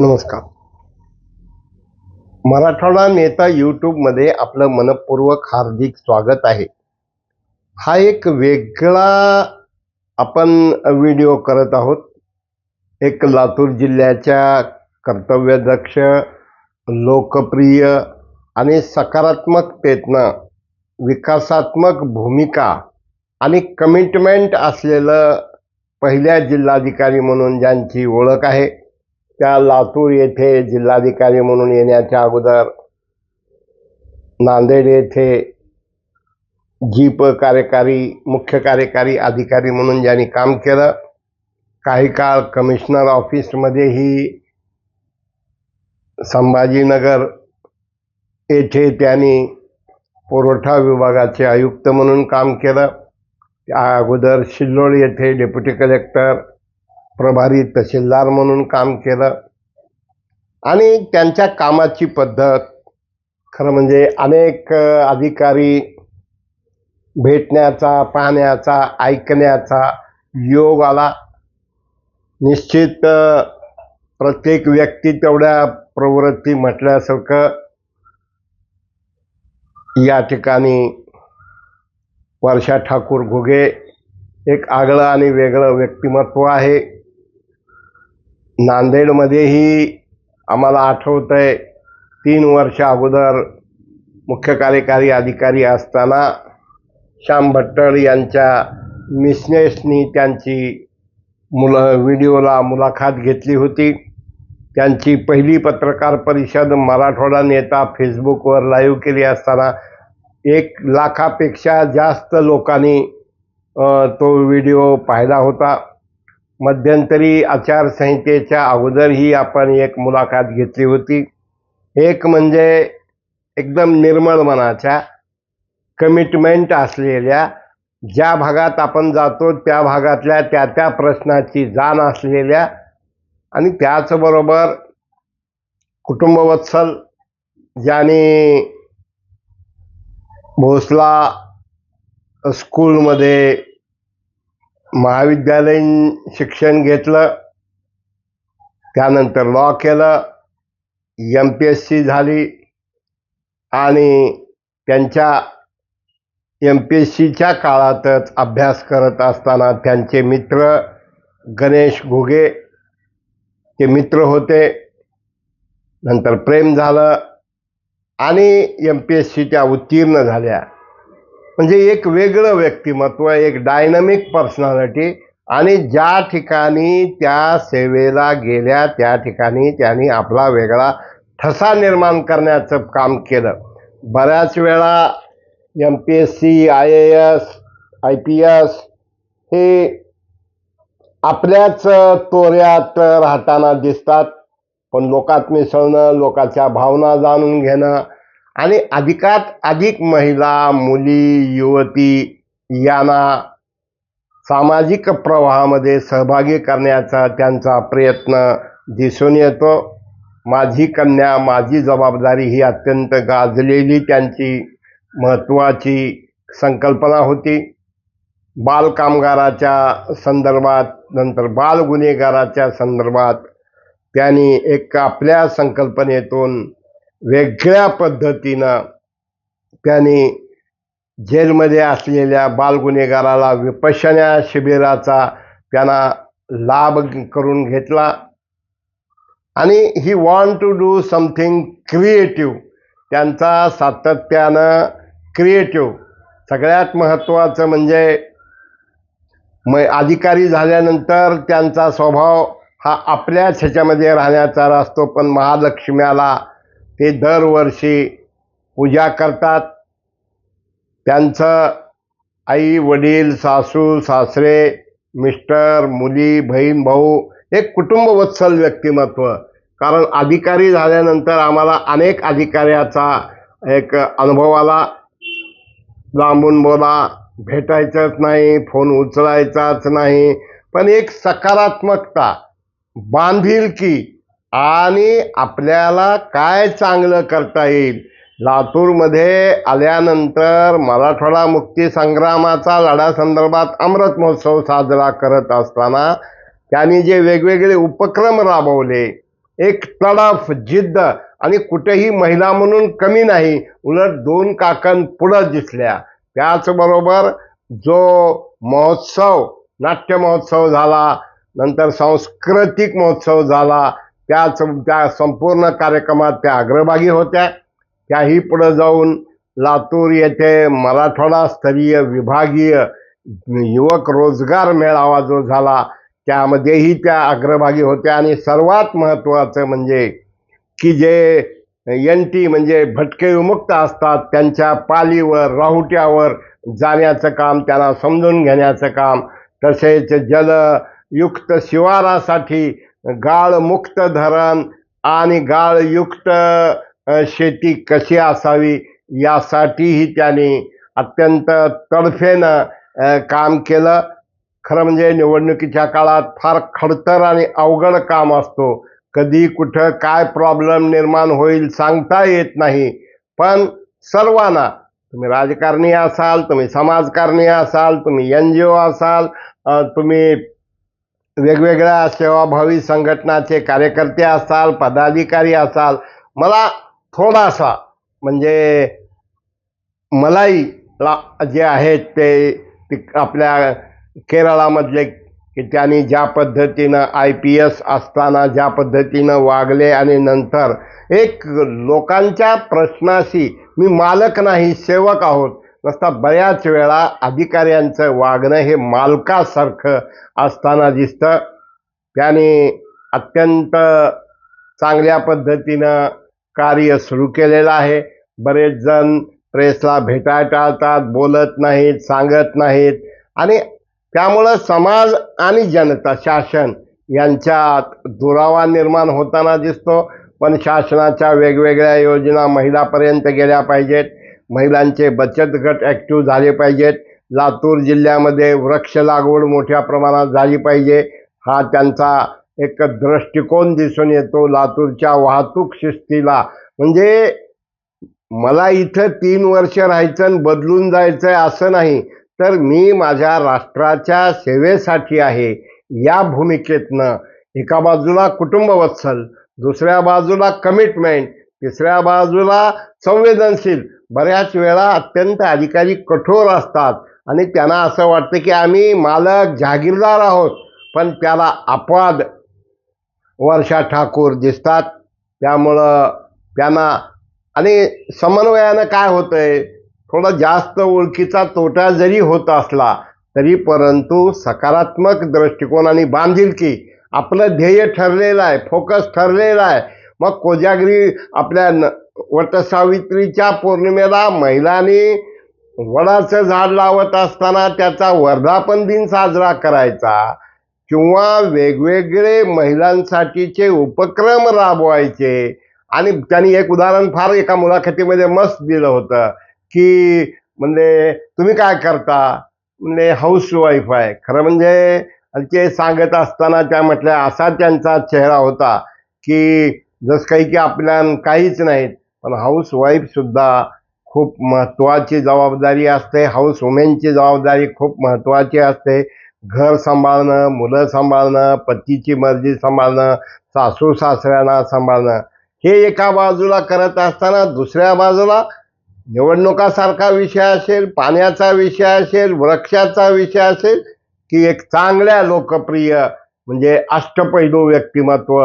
नमस्कार. मराठवाडा नेता यूट्यूबमध्ये आपलं मनपूर्वक हार्दिक स्वागत आहे. हा एक वेगळा आपण व्हिडिओ करत आहोत. एक लातूर जिल्ह्याच्या कर्तव्यदक्ष लोकप्रिय आणि सकारात्मकतेतनं विकासात्मक भूमिका आणि कमिटमेंट असलेलं पहिल्या जिल्हाधिकारी म्हणून ज्यांची ओळख आहे त्या लातूर येथे जिल्हाधिकारी म्हणून येण्याच्या अगोदर नांदेड येथे जीप कार्यकारी मुख्य कार्यकारी अधिकारी म्हणून ज्यांनी काम केलं. काही काळ कमिशनर ऑफिसमध्येही संभाजीनगर येथे त्यांनी पुरवठा विभागाचे आयुक्त म्हणून काम केलं. त्या अगोदर सिल्लोड येथे डेप्युटी कलेक्टर प्रभारी तहसीलदार म्हणून काम केलं. आणि त्यांच्या कामाची पद्धत खरं म्हणजे अनेक अधिकारी भेटण्याचा पाहण्याचा ऐकण्याचा योग आला. निश्चित प्रत्येक व्यक्ती तेवढ्या प्रवृत्ती म्हटल्यासारखं या ठिकाणी वर्षा ठाकूर घुगे एक आगळं आणि वेगळं व्यक्तिमत्व आहे. नांदेडमध्येही आम्हाला आठवत आहे तीन वर्ष अगोदर मुख्य कार्यकारी अधिकारी असताना श्याम भट्टळ यांच्या मिसनेसनी त्यांची मुलं व्हिडिओला मुलाखत घेतली होती. त्यांची पहिली पत्रकार परिषद मराठवाडा नेता फेसबुकवर लाईव्ह केली असताना एक लाखापेक्षा जास्त लोकांनी तो व्हिडिओ पाहिला होता. मध्यंतरी आचारसंहितेच्या अगोदरही आपण एक मुलाखत घेतली होती. एक म्हणजे एकदम निर्मळ मनाच्या कमिटमेंट असलेल्या ज्या भागात आपण जातो त्या भागातल्या त्या त्या प्रश्नाची जाण असलेल्या आणि त्याचबरोबर कुटुंबवत्सल ज्याने भोसला स्कूलमध्ये महाविद्यालयीन शिक्षण घेतलं. त्यानंतर लॉ केलं. एम पी एस सी झाली. आणि त्यांच्या एम पी एस सीच्या काळातच अभ्यास करत असताना त्यांचे मित्र गणेश घुगे ते मित्र होते. नंतर प्रेम झालं. आणि एम पी एस सीच्या उत्तीर्ण झाल्या. म्हणजे एक वेगळं व्यक्तिमत्व एक डायनमिक पर्सनॅलिटी आणि ज्या ठिकाणी त्या सेवेला गेल्या त्या ठिकाणी त्यांनी आपला वेगळा ठसा निर्माण करण्याचं काम केलं. बऱ्याच वेळा M P S C I A S I P S हे आपल्याच तोऱ्यात राहताना दिसतात पण लोकात मिसळणं लोकांच्या भावना जाणून घेणं आणि अधिकात अधिक महिला मुली युवती यांना सामाजिक प्रवाहामध्ये सहभागी करण्याचा त्यांचा प्रयत्न दिसून येतो. माझी कन्या माझी जबाबदारी ही अत्यंत गाजलेली त्यांची महत्त्वाची संकल्पना होती. बालकामगाराच्या संदर्भात नंतर बाल गुन्हेगाराच्या संदर्भात त्यांनी एक आपल्या संकल्पनेतून वेगळ्या पद्धतीनं त्यांनी जेलमध्ये असलेल्या बालगुन्हेगाराला विपशन्या शिबिराचा त्यांना लाभ करून घेतला. आणि ही want to do something creative त्यांचा सातत्यानं क्रिएटिव्ह सगळ्यात महत्त्वाचं म्हणजे म अधिकारी झाल्यानंतर त्यांचा स्वभाव हा आपल्याच ह्याच्यामध्ये राहण्याचा असतो पण महालक्ष्म्याला ते दरवर्षी पूजा करतात. त्यांचं आई वडील सासू सासरे मिस्टर मुली बहीण भाऊ एक कुटुंबवत्सल व्यक्तिमत्व. कारण अधिकारी झाल्यानंतर आम्हाला अनेक अधिकाऱ्याचा एक अनुभव आला. लांबून बोला भेटायचंच नाही फोन उचलायचाच नाही. पण एक सकारात्मकता बांधिलकी आणि आपल्याला काय चांगलं करता येईल? लातूरमध्ये आल्यानंतर मराठवाडा मुक्ती संग्रामाचा लढा संदर्भात अमृत महोत्सव साजरा करत असताना त्यांनी जे वेगवेगळे उपक्रम राबवले एक तडफ जिद्द आणि कुठेही महिला म्हणून कमी नाही उलट दोन काकण पुढं दिसल्या. त्याचबरोबर जो महोत्सव नाट्य महोत्सव झाला नंतर सांस्कृतिक महोत्सव झाला त्याच त्या संपूर्ण कार्यक्रमात त्या अग्रभागी होत्या. त्याही पुढं जाऊन लातूर येथे मराठवाडा स्तरीय विभागीय युवक रोजगार मेळावा जो झाला त्यामध्येही त्या अग्रभागी होत्या. आणि सर्वात महत्त्वाचं म्हणजे की जे एन टी म्हणजे भटके विमुक्त असतात त्यांच्या पालीवर राहुट्यावर जाण्याचं काम त्यांना समजून घेण्याचं काम तसेच जलयुक्त शिवारासाठी गाळमुक्त धरण आणि गाळयुक्त शेती कशी असावी यासाठीही त्यांनी अत्यंत तडफेनं काम केलं. खरं म्हणजे निवडणुकीच्या काळात फार खडतर आणि अवघड काम असतो. कधी कुठं काय प्रॉब्लेम निर्माण होईल सांगता येत नाही. पण सर्वांना तुम्ही राजकारणी असाल तुम्ही समाजकारणी असाल तुम्ही एन जी ओ असाल तुम्ही वेगवेगळ्या सेवाभावी संघटनाचे कार्यकर्ते असाल पदाधिकारी असाल मला थोडासा म्हणजे मलाई ला- जे आहेत ते ते आपल्या केरळामधले की त्यांनी ज्या पद्धतीनं आय पी एस असताना ज्या पद्धतीनं वागले आणि नंतर एक लोकांच्या प्रश्नाशी मी मालक नाही सेवक आहोत. नसता बऱ्याच वेळा अधिकाऱ्यांचं वागणं हे मालकासारखं असताना दिसतं. त्याने अत्यंत चांगल्या पद्धतीनं कार्य सुरू केलेलं आहे. बरेच जण प्रेसला भेटाय टाळतात बोलत नाहीत सांगत नाहीत. आणि त्यामुळं समाज आणि जनता शासन यांच्यात दुरावा निर्माण होताना दिसतो. पण शासनाच्या वेगवेगळ्या योजना महिलापर्यंत गेल्या पाहिजेत. महिलांचे बचत गट ॲक्टिव्ह झाले पाहिजेत. लातूर जिल्ह्यामध्ये वृक्ष लागवड मोठ्या प्रमाणात झाली पाहिजे. हा त्यांचा एक दृष्टिकोन दिसून येतो लातूरच्या वाहतूक शिस्तीला. म्हणजे मला इथं तीन वर्ष राहायचं आणि बदलून जायचं आहे असं नाही तर मी माझ्या राष्ट्राच्या सेवेसाठी आहे या भूमिकेतनं. एका बाजूला कुटुंबवत्सल दुसऱ्या बाजूला कमिटमेंट तिसऱ्या बाजूला संवेदनशील बऱ्याच वेळा अत्यंत अधिकारी कठोर असतात. आणि त्यांना असं वाटतं की आम्ही मालक जहागीरदार आहोत. पण त्याला अपवाद वर्षा ठाकूर दिसतात. त्यामुळं त्यांना आणि समन्वयानं काय होतं आहे थोडा जास्त ओळखीचा तोटा जरी होत असला तरी परंतु सकारात्मक दृष्टिकोन आणि बांधिलकी आपलं ध्येय ठरलेलं आहे फोकस ठरलेला आहे. मग कोजागिरी आपल्या न वटसावित्रीच्या पौर्णिमेला महिलांनी वडाचं झाड लावत असताना त्याचा वर्धापन दिन साजरा करायचा किंवा वेगवेगळे महिलांसाठीचे उपक्रम राबवायचे. आणि त्यांनी एक उदाहरण फार एका मुलाखतीमध्ये मस्त दिलं होतं की म्हणजे तुम्ही काय करता? म्हणजे हाऊस वाईफ आहे. खरं म्हणजे ते सांगत असताना त्या म्हटल्या असा त्यांचा चेहरा होता की जसं काही की आपल्या काहीच नाहीत. पण हाऊस खूप महत्त्वाची जबाबदारी असते. हाऊस वुमेनची जबाबदारी खूप महत्त्वाची असते. घर सांभाळणं मुलं सांभाळणं पतीची मर्जी सांभाळणं सासू सासऱ्यांना सांभाळणं हे एका बाजूला करत असताना दुसऱ्या बाजूला निवडणुकासारखा विषय असेल पाण्याचा विषय असेल वृक्षाचा विषय असेल की एक चांगल्या लोकप्रिय म्हणजे अष्टपैलू व्यक्तिमत्व.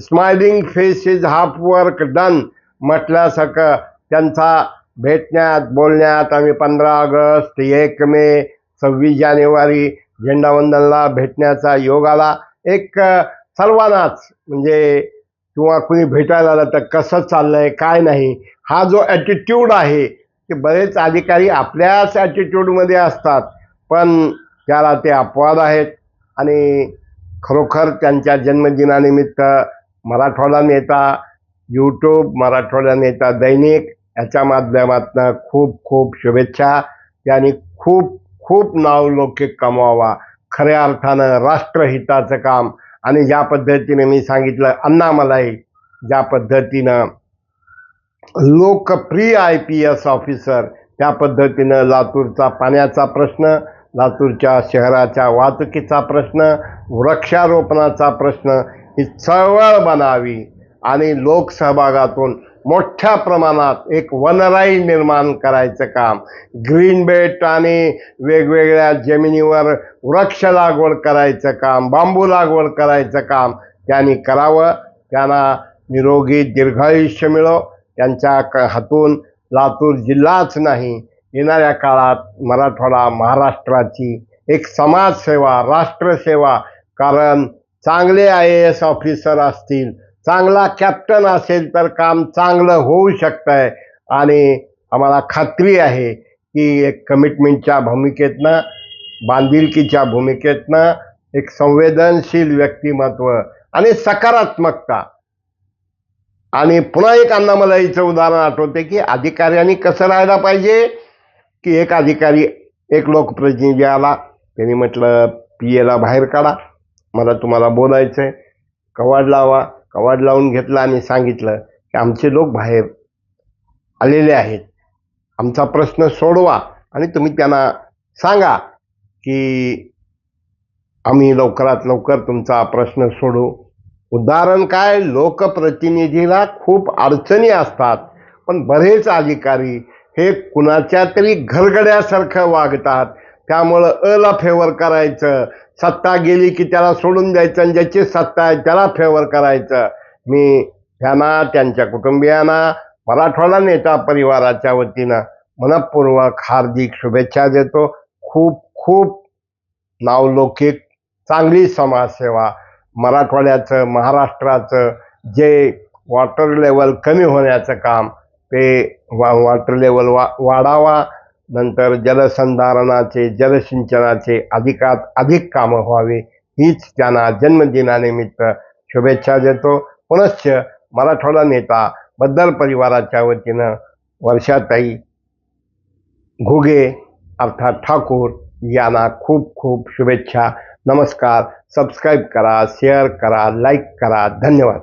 Smiling face is half work done म्हटल्यासारखं त्यांचा भेटण्यात बोलण्यात आम्ही पंधरा ऑगस्ट एक मे सव्वीस जानेवारी झेंडावंदनला भेटण्याचा योग आला. एक सर्वांनाच म्हणजे किंवा कुणी भेटायला आलं तर कसं चाललंय काय नाही हा जो ॲटिट्यूड आहे ते बरेच अधिकारी आपल्याच ॲटिट्यूडमध्ये असतात पण त्याला ते अपवाद आहेत. आणि खरोखर त्यांच्या जन्मदिनानिमित्त मराठवाडा नेता यूट्यूब मराठवाडा नेता दैनिक याच्या माध्यमातून खूप खूप शुभेच्छा. त्यांनी खूप खूप नावलौकिक कमवावा. खऱ्या अर्थानं राष्ट्रहिताचं काम. आणि ज्या पद्धतीने मी सांगितलं अण्णामलाई ज्या पद्धतीनं लोकप्रिय आय पी एस ऑफिसर त्या पद्धतीनं लातूरचा पाण्याचा प्रश्न लातूरच्या शहराच्या वाहतुकीचा प्रश्न वृक्षारोपणाचा प्रश्न ही चळवळ बनावी. आणि लोकसहभागातून मोठ्या प्रमाणात एक वनराई निर्माण करायचं काम. ग्रीन बेट आणि वेगवेगळ्या जमिनीवर वृक्ष लागवड करायचं काम बांबू लागवड करायचं काम त्यांनी करावं. त्यांना निरोगी दीर्घायुष्य मिळो. त्यांच्या क हातून लातूर जिल्हाच नाही येणाऱ्या काळात मराठवाडा महाराष्ट्राची एक समाजसेवा राष्ट्रसेवा. कारण चांगले आय ए एस ऑफिसर असतील चांगला कॅप्टन असेल तर काम चांगलं होऊ शकतंय. आहे आणि आम्हाला खात्री आहे की एक कमिटमेंटच्या भूमिकेतनं बांधिलकीच्या भूमिकेतनं एक संवेदनशील व्यक्तिमत्व आणि सकारात्मकता. आणि पुन्हा एक अण्णामलाईचं उदाहरण आठवते की अधिकाऱ्यांनी कसं राहायला पाहिजे? की एक अधिकारी एक लोकप्रतिनिधी आला. त्यांनी म्हटलं पी एला बाहेर काढा. मला तुम्हाला बोलायचं आहे कवाड लावा. कवाड लावून घेतला आणि सांगितलं की आमचे लोक बाहेर आलेले आहेत. आमचा प्रश्न सोडवा आणि तुम्ही त्यांना सांगा की आम्ही लवकरात लवकर तुमचा प्रश्न सोडू. उदाहरण काय? लोकप्रतिनिधीला खूप अडचणी असतात पण बरेच अधिकारी हे कुणाच्या तरी घरगड्यासारखं वागतात. त्यामुळं अला फेवर करायचं. सत्ता गेली की त्याला सोडून द्यायचं आणि ज्याची सत्ता आहे त्याला फेवर करायचं. मी त्यांना त्यांच्या कुटुंबियांना मराठवाडा नेता परिवाराच्या वतीनं मनपूर्वक हार्दिक शुभेच्छा देतो. खूप खूप नावलौकिक चांगली समाजसेवा मराठवाड्याचं महाराष्ट्राचं जे वॉटर लेवल कमी होण्याचं काम ते वा वॉटर लेवल वा वाढावा. नंतर जलसंधारणाचे जलसिंचनाचे अधिकात अधिक कामं व्हावे हीच त्यांना जन्मदिनानिमित्त शुभेच्छा देतो. पुनश्च मराठवाडा नेता बद्दल परिवाराच्या वतीनं वर्षाताई घुगे अर्थात ठाकूर यांना खूप खूप शुभेच्छा. नमस्कार. सबस्क्राईब करा शेअर करा लाईक करा. धन्यवाद.